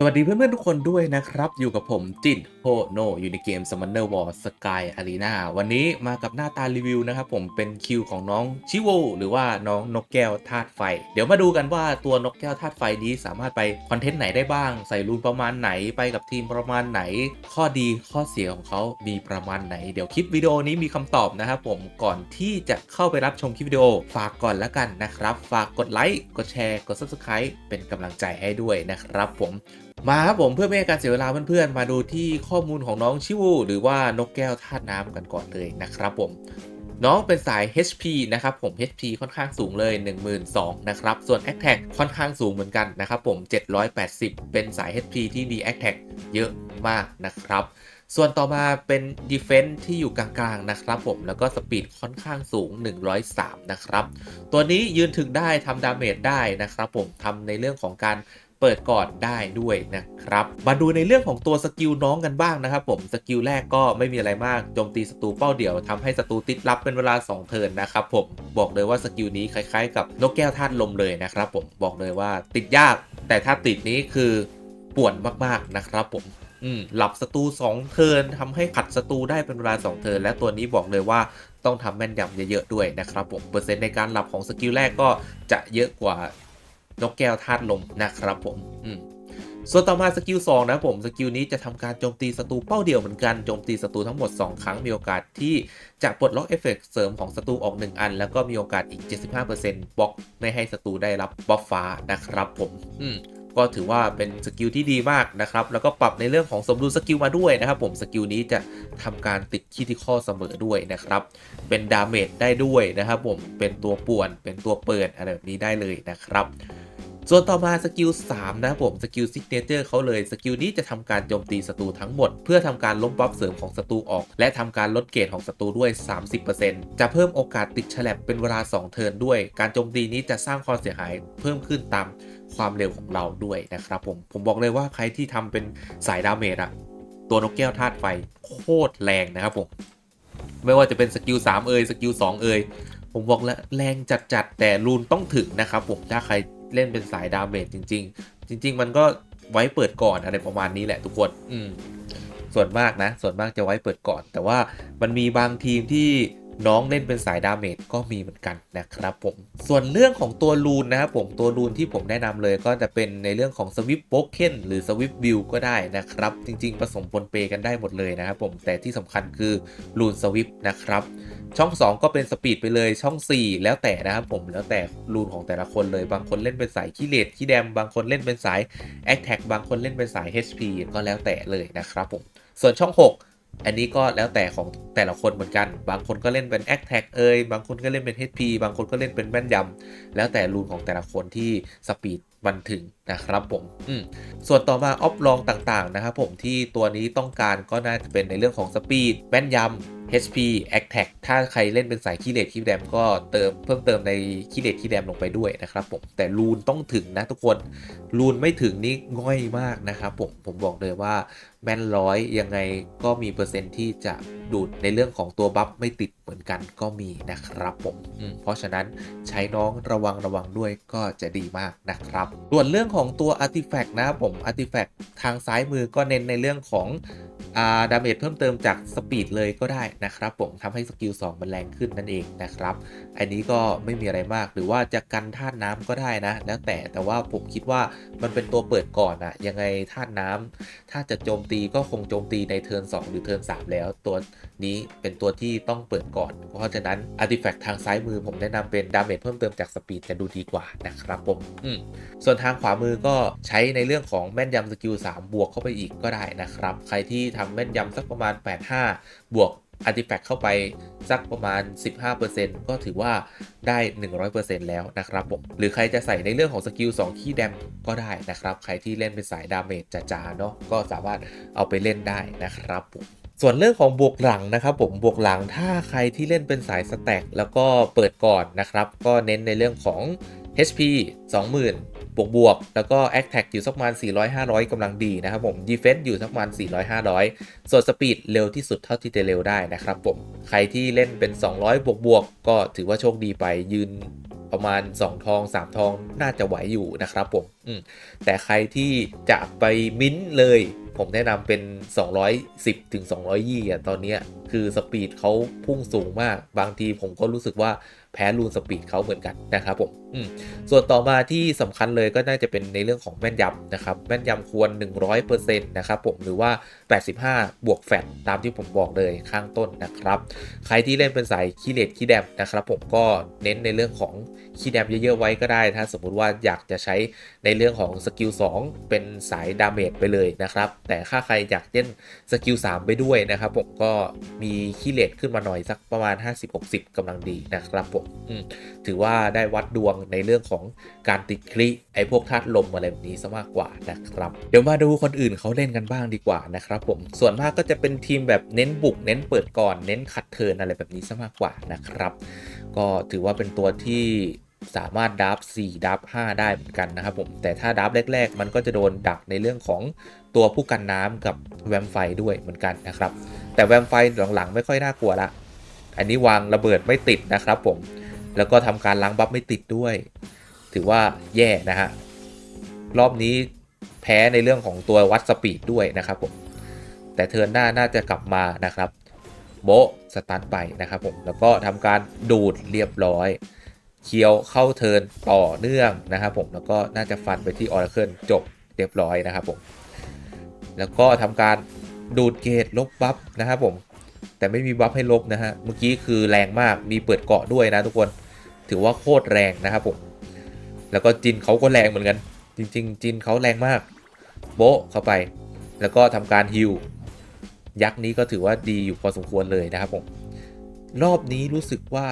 สวัสดีเพื่อนๆทุกคนด้วยนะครับ อยู่กับผมจินโฮโนอยู่ในเกม Summoner War Sky Arena วันนี้มากับหน้าตารีวิวนะครับผมเป็นคิวของน้องชิโวหรือว่าน้องนกแก้วธาตุไฟ เดี๋ยวมาดูกันว่าตัวนกแก้วธาตุไฟนี้สามารถไปคอนเทนต์ไหนได้บ้าง ใส่รูนประมาณไหนไปกับทีมประมาณไหน ข้อดีข้อเสียของเขามีประมาณไหน เดี๋ยวคลิปวิดีโอนี้มีคำตอบนะครับผมก่อนที่จะเข้าไปรับชมคลิปวิดีโอฝากก่อนแล้วกันนะครับฝากกดไลค์กดแชร์กด Subscribe เป็นกำลังใจให้ด้วยนะครับผม มาครับผมเพื่อไม่ให้การเสียเวลาเพื่อนๆ มาดูที่ข้อมูลของน้องชิวูหรือว่านกแก้วธาตุน้ำกันก่อนเลยนะครับผม น้องเป็นสาย HP นะครับผม HP ค่อนข้างสูงเลย 12,000นะครับส่วน a t t a c ค่อนข้างสูงเหมือนกันนะครับผม 780 เป็นสาย HP ที่มี a t t a c เยอะมากนะครับส่วนต่อมาเป็น Defense ที่อยู่กลางๆนะครับผม แล้วก็สปีดค่อนข้างสูง 103 นะครับ ตัวนี้ยืนถึงได้ทำดาเมจได้นะครับผมทำในเรื่องของการ เปิดก่อนได้ด้วยนะครับ มาดูในเรื่องของตัวสกิลน้องกันบ้างนะครับผมสกิลแรกก็ไม่มีอะไรมากโจมตีศัตรูเป้าเดี่ยวทำให้ศัตรูติดรับเป็นเวลา 2 เทิร์นนะครับผมบอกเลยว่าสกิลนี้คล้ายๆ กับนกแก้วธาตุลมเลยนะครับผมบอกเลยว่าติดยาก แต่ถ้าติดนี้คือป่วนมากๆนะครับผมอืมหลับศัตรู2เทิร์นทำให้ขัดศัตรูได้เป็นเวลา 2 เทิร์นและตัวนี้บอกเลยว่าต้องทำแม่นยำเยอะๆด้วยนะครับผมเปอร์เซ็นต์ในการหลับของสกิลแรกก็จะเยอะกว่า นกแก้วธาตุลมนะครับผมอืมส่วนต่อมาสกิล2นะผมสกิลนี้จะทำการโจมตีศัตรูเป้าเดียวเหมือนกันโจมตีศัตรูทั้งหมด 2 ครั้งมีโอกาสที่จะปลดล็อกเอฟเฟกต์เสริมของศัตรูออก 1 อัน แล้วก็มีโอกาสอีก 75%บล็อกไม่ให้ศัตรูได้รับบัฟฟ้านะครับผมอืมก็ถือว่าเป็นสกิลที่ดีมากนะครับ แล้วก็ปรับในเรื่องของสมดุลสกิลมาด้วยนะครับผมสกิลนี้จะทำการติดคิติคอเสมอด้วยนะครับ เป็นดาเมจได้ด้วยนะครับผมเป็นตัวป่วนเป็นตัวเปิดอะไรแบบนี้ได้เลยนะครับ ส่วนต่อมาสกิล3นะครับผมสกิลซิกเนเจอร์เขาเลยสกิลนี้จะทำการโจมตีศัตรูทั้งหมด เพื่อทำการลบบัฟเสริมของศัตรูออก และทำการลดเกรดของศัตรูด้วย 30%จะเพิ่มโอกาสติดฉลับเป็นเวลา 2 เทิร์นด้วย การโจมตีนี้จะสร้างความเสียหายเพิ่มขึ้นตามความเร็วของเราด้วยนะครับผมผมบอกเลยว่าใครที่ทำเป็นสายดาเมจอะตัวนกแก้วธาตุไฟโคตรแรงนะครับผมไม่ว่าจะเป็นสกิล3เอยสกิล2เอยผมบอกแล้วแรงจัดๆแต่รูนต้องถึงนะครับผมถ้าใคร เล่นเป็นสายดาเมจจริง ๆ จริง ๆ มันก็ไว้เปิดก่อนอะไรประมาณนี้แหละทุกคนอืมส่วนมากนะ ส่วนมากจะไว้เปิดก่อน แต่ว่ามันมีบางทีมที่ น้องเล่นเป็นสายดาเมจก็มีเหมือนกันนะครับผม ส่วนเรื่องของตัวรูนนะครับผมตัวรูนที่ผมแนะนำเลยก็จะเป็นในเรื่องของสวิปโ o เ e n หรือสวิปวิวก็ได้นะครับ จริง ๆ ผสมปนเปกันได้หมดเลยนะครับผมแต่ที่สำคัญคือรูนสวิปนะครับ ช่อง 2 ก็เป็นสปีดไปเลยช่อง 4 แล้วแต่นะครับผมแล้วแต่รูนของแต่ละคนเลยบางคนเล่นเป็นสายขี้เลดขี้แดมบางคนเล่นเป็นสาย a t t a c บางคนเล่นเป็นสาย HP ก็แล้วแต่เลยนะครับผมส่วนช่อง 6 อันนี้ก็แล้วแต่ของแต่ละคนเหมือนกัน บางคนก็เล่นเป็นแอคแท็กเอยบางคนก็เล่นเป็น HP บางคนก็เล่นเป็นแม่นยำ แล้วแต่รูนของแต่ละคนที่สปีดมันถึงนะครับผมอืมส่วนต่อมาออฟลองต่างๆนะครับผมที่ตัวนี้ต้องการก็น่าจะเป็นในเรื่องของสปีดแม่นยำ HP a t t a c ถ้าใครเล่นเป็นสายขี้เลดขี้แดมก็เติมเพิ่มเติมในขี้เลดขี้แดมลงไปด้วยนะครับผม แต่รูนต้องถึงนะทุกคนรูนไม่ถึงนี่ง่อยมากนะครับผม ผมบอกเลยว่าแม่นร้อยยังไงก็มีเปอร์เซ็นต์ที่จะดูดในเรื่องของตัวบัฟไม่ติดเหมือนกันก็มีนะครับผมมเพราะฉะนั้นใช้น้องระวังระวังด้วยก็จะดีมากนะครับ ส่วนเรื่องของตัว Artifact นะครับผม Artifact ทางซ้ายมือก็เน้นในเรื่องของดาเมจเพิ่มเติมจากสปีดเลยก็ได้นะครับผมทำให้สกิล2มันแรงขึ้นนั่นเองนะครับ อันนี้ก็ไม่มีอะไรมากหรือว่าจะกันธาตุน้ำก็ได้นะ แล้วแต่แต่ว่าผมคิดว่ามันเป็นตัวเปิดก่อนอะยังไงธาตุน้ำถ้าจะโจมตีก็คงโจมตีในเทิร์น2หรือเทิร์น3แล้วตัวนี้เป็นตัวที่ต้องเปิดก่อน เพราะฉะนั้นอาร์ติแฟกต์ทางซ้ายมือผมแนะนำเป็นดาเมจเพิ่มเติมจากสปีดจะดูดีกว่านะครับผมอืมส่วนทางขวามือก็ใช้ในเรื่องของแม่นยำสกิล3บวกเข้าไปอีกก็ได้นะครับ ใครที่ทำแม่นยำสักประมาณ 85 บวก อาร์ติแฟกต์เข้าไปสักประมาณ 15%ก็ถือว่าได้ 100%แล้วนะครับผมหรือใครจะใส่ในเรื่องของสกิล2ขี้แดมก็ได้นะครับ ใครที่เล่นเป็นสายดาเมจจ๋าๆเนาะก็สามารถเอาไปเล่นได้นะครับผมส่วนเรื่องของบวกหลังนะครับผมบวกหลังถ้าใครที่เล่นเป็นสายสแต็กแล้วก็เปิดก่อนนะครับ ก็เน้นในเรื่องของ HP 20,000 บวกบวกแล้วก็ a t t a c อยู่สักประมาณ 400-500กำลังดีนะครับผม Defense อยู่สักประมาณ 400-500 ส่วน Speed เร็วที่สุดเท่าที่จะเร็วได้นะครับผม ใครที่เล่นเป็น 200 บวกบวกก็ถือว่าโชคดีไปยืนประมาณ 2 ทอง 3 ทองน่าจะไหวอยู่นะครับผมมแต่ใครที่จะไปมิ้นท์เลย ผมแนะนำเป็น 210ถึง200ยี่อะตอนนี้คือสปีดเขาพุ่งสูงมาก บางทีผมก็รู้สึกว่าแพ้รูนสปีดเขาเหมือนกันนะครับผมมส่วนต่อมาที่สำคัญเลยก็น่าจะเป็นในเรื่องของแม่นยำนะครับ แม่นยำควร 100%นะครับผมหรือว่า 85 บวกแฟตตามที่ผมบอกเลยข้างต้นนะครับ ใครที่เล่นเป็นสายขี้เลดขี้แดมนะครับผมก็เน้นในเรื่องของขี้แดมเยอะๆไว้ก็ได้ ถ้าสมมุติว่าอยากจะใช้ในเรื่องของสกิล2เป็นสายดาเมจไปเลยนะครับแต่ถ้าใครอยากเล่นสกิล3 ไปด้วยนะครับผมก็มีขี้เลดขึ้นมาหน่อยสักประมาณ 50-60กำลังดีนะครับผมถือว่าได้วัดดวงในเรื่องของการติดคลิไอพวกธาตุลมอะไรแบบนี้ซะมากกว่านะครับ เดี๋ยวมาดูคนอื่นเขาเล่นกันบ้างดีกว่านะครับผมส่วนมากก็จะเป็นทีมแบบเน้นบุก เน้นเปิดก่อน เน้นขัดเทินอะไรแบบนี้ซะมากกว่านะครับ ก็ถือว่าเป็นตัวที่ สามารถดับ4ดับ5ได้เหมือนกันนะครับผมแต่ถ้าดับแรก ๆ มันก็จะโดนดักในเรื่องของตัวผู้กันน้ำกับแวมไฟด้วยเหมือนกันนะครับ แต่แวมไฟหลังๆ ไม่ค่อยน่ากลัวละอันนี้วางระเบิดไม่ติดนะครับผมแล้วก็ทำการล้างบัฟไม่ติดด้วย ถือว่าแย่นะฮะรอบนี้แพ้ในเรื่องของตัววัดสปีดด้วยนะครับผมแต่เทิร์นหน้าน่าจะกลับมานะครับโบสตาร์ทไปนะครับผมแล้วก็ทำการดูดเรียบร้อย เคียวเข้าเทินต่อเนื่องนะครับผมแล้วก็น่าจะฟันไปที่ออร์เคิลจบเรียบร้อยนะครับผมแล้วก็ทำการดูดเกตลบบัฟนะครับผมแต่ไม่มีบัฟให้ลบนะฮะเมื่อกี้คือแรงมากมีเปิดเกาะด้วยนะทุกคนถือว่าโคตรแรงนะครับผมแล้วก็จินเขาก็แรงเหมือนกัน จริง ๆ จินเขาแรงมาก โบะเข้าไป แล้วก็ทำการฮิวยักษ์นี้ก็ถือว่าดีอยู่พอสมควรเลยนะครับผมรอบนี้รู้สึกว่า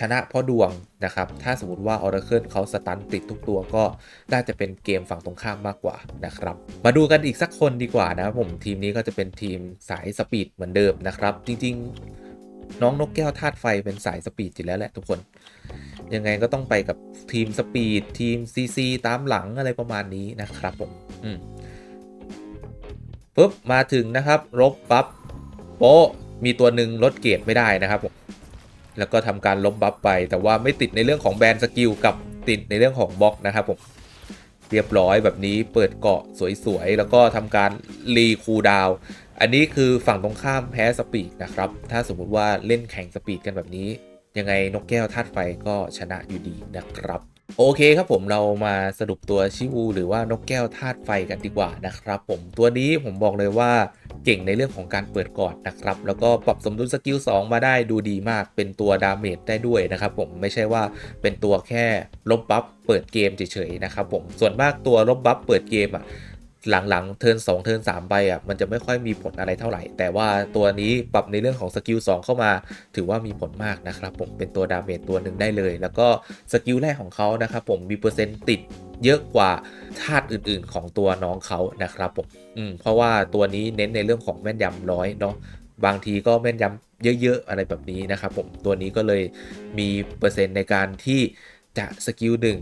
ชนะเพราะดวงนะครับ ถ้าสมมติว่าออร์เคิลเขาสตันติดทุกตัวก็น่าจะเป็นเกมฝั่งตรงข้ามมากกว่านะครับ มาดูกันอีกสักคนดีกว่านะผมทีมนี้ก็จะเป็นทีมสายสปีดเหมือนเดิมนะครับ จริงๆ น้องนกแก้วธาตุไฟเป็นสายสปีดอยู่แล้วแหละทุกคน ยังไงก็ต้องไปกับทีมสปีดทีม CC ตามหลังอะไรประมาณนี้นะครับผมอืมปุ๊บมาถึงนะครับลบปั๊บโปมีตัวหนึ่งลดเกรดไม่ได้นะครับผม แล้วก็ทำการลบบัฟไป แต่ว่าไม่ติดในเรื่องของแบนสกิลกับติดในเรื่องของบล็อกนะครับผมเรียบร้อยแบบนี้เปิดเกาะสวยๆ แล้วก็ทำการรีคูดาวอันนี้คือฝั่งตรงข้ามแพ้สปีดนะครับ ถ้าสมมุติว่าเล่นแข่งสปีดกันแบบนี้ ยังไงนกแก้วธาตุไฟก็ชนะอยู่ดีนะครับ โอเคครับผมเรามาสรุปตัวชิวูหรือว่านกแก้วธาตุไฟกันดีกว่านะครับ ผมตัวนี้ผมบอกเลยว่า เก่งในเรื่องของการเปิดก่อนนะครับ แล้วก็ปรับสมดุลสกิล2มาได้ดูดีมากเป็นตัวดาเมจได้ด้วยนะครับผมไม่ใช่ว่าเป็นตัวแค่ลบบัฟเปิดเกมเฉยๆนะครับผมส่วนมากตัวลบบัฟเปิดเกมอะ หลังๆเทิร์น2เทิร์น3ไปอะมันจะไม่ค่อยมีผลอะไรเท่าไหร่ แต่ว่าตัวนี้ปรับในเรื่องของสกิล2เข้ามา ถือว่ามีผลมากนะครับผมเป็นตัวดาเมจตัวหนึ่งได้เลย แล้วก็สกิลแรกของเขานะครับผมมีเปอร์เซ็นต์ติดเยอะกว่าธาตุอื่นๆของตัวน้องเขานะครับผมอืมเพราะว่าตัวนี้เน้นในเรื่องของแม่นยำร้อยเนาะบางทีก็แม่นยำเยอะๆ อะไรแบบนี้นะครับผมตัวนี้ก็เลยมีเปอร์เซ็นต์ในการที่ จะสกิลหนึ่ง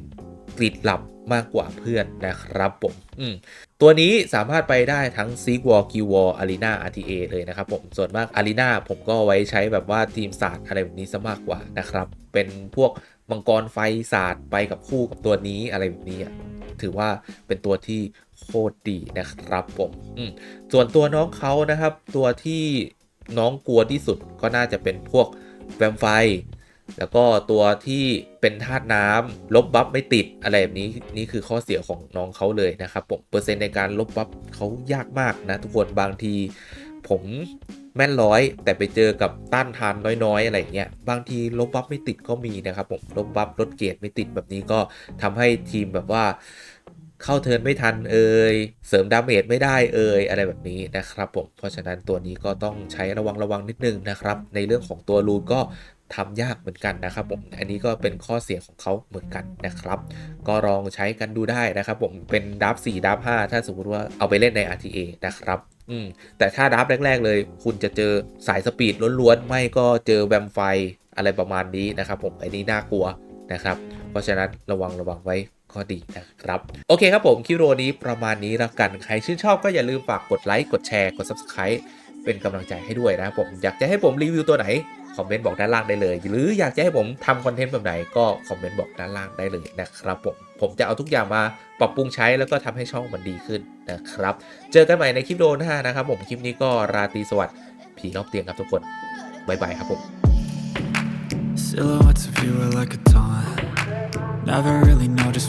กริดหลับมากกว่าเพื่อนนะครับผมอืมตัวนี้สามารถไปได้ทั้ง s e a w a r q w a r Arena RTA เอเลยนะครับผม ส่วนมาก Arena ผมก็ไว้ใช้แบบว่าทีมศาสตร์อะไรแบบนี้ซะมากกว่านะครับ เป็นพวกมังกรไฟศาสตร์ไปกับคู่กับตัวนี้อะไรแบบนี้ถือว่าเป็นตัวที่โคตรดีนะครับผมอืมส่วนตัวน้องเขานะครับ ตัวที่น้องกลัวที่สุดก็น่าจะเป็นพวกแวมไฟ แล้วก็ตัวที่เป็นธาตุน้ำลบบัฟไม่ติดอะไรแบบนี้นี่คือข้อเสียของน้องเขาเลยนะครับผมเปอร์เซ็นต์ในการลบบัฟเขายากมากนะทุกคนบางที ผมแม่นร้อยแต่ไปเจอกับต้านทานน้อยๆ อะไรเงี้ยบางทีลบบัฟไม่ติดก็มีนะครับผมลบบัฟลดเกรดไม่ติดแบบนี้ก็ทำให้ทีมแบบว่าเข้าเทินไม่ทันเอ่ยเสริมดาเมจไม่ได้เอ่ยอะไรแบบนี้นะครับผมเพราะฉะนั้นตัวนี้ก็ต้องใช้ระวังระวังนิดนึงนะครับ ในเรื่องของตัวรูนก็ ทำยากเหมือนกันนะครับผมอันนี้ก็เป็นข้อเสียของเขาเหมือนกันนะครับ ก็ลองใช้กันดูได้นะครับผมเป็นดับ4ดับ5ถ้าสมมติว่าเอาไปเล่นใน RTA นะครับอืมแต่ถ้าดับแรก ๆ เลย คุณจะเจอสายสปีดล้วนๆ ไม่ก็เจอแวมไฟอะไรประมาณนี้นะครับผมอันนี้น่ากลัวนะครับ เพราะฉะนั้นระวังระวังไว้ก็ดีนะครับ โอเคครับผมคลิปโอนี้ประมาณนี้แล้วกัน ใครชื่นชอบก็อย่าลืมฝากกดไลค์กดแชร์กด Subscribe เป็นกำลังใจให้ด้วยนะครับผมอยากจะให้ผมรีวิวตัวไหน คอมเมนต์บอกด้านล่างได้เลย หรืออยากจะให้ผมทำคอนเทนต์แบบไหนก็คอมเมนต์บอกด้านล่างได้เลยนะครับผมผมจะเอาทุกอย่างมาปรับปรุงใช้แล้วก็ทำให้ช่องมันดีขึ้นนะครับ เจอกันใหม่ในคลิปวิดีโอหน้านะครับ ผมคลิปนี้ก็ราตรีสวัสดิ์ผีรอบเตียงครับทุกคนบ๊ายบายครับผม Silhouettes of you are like a taunt. Never really know just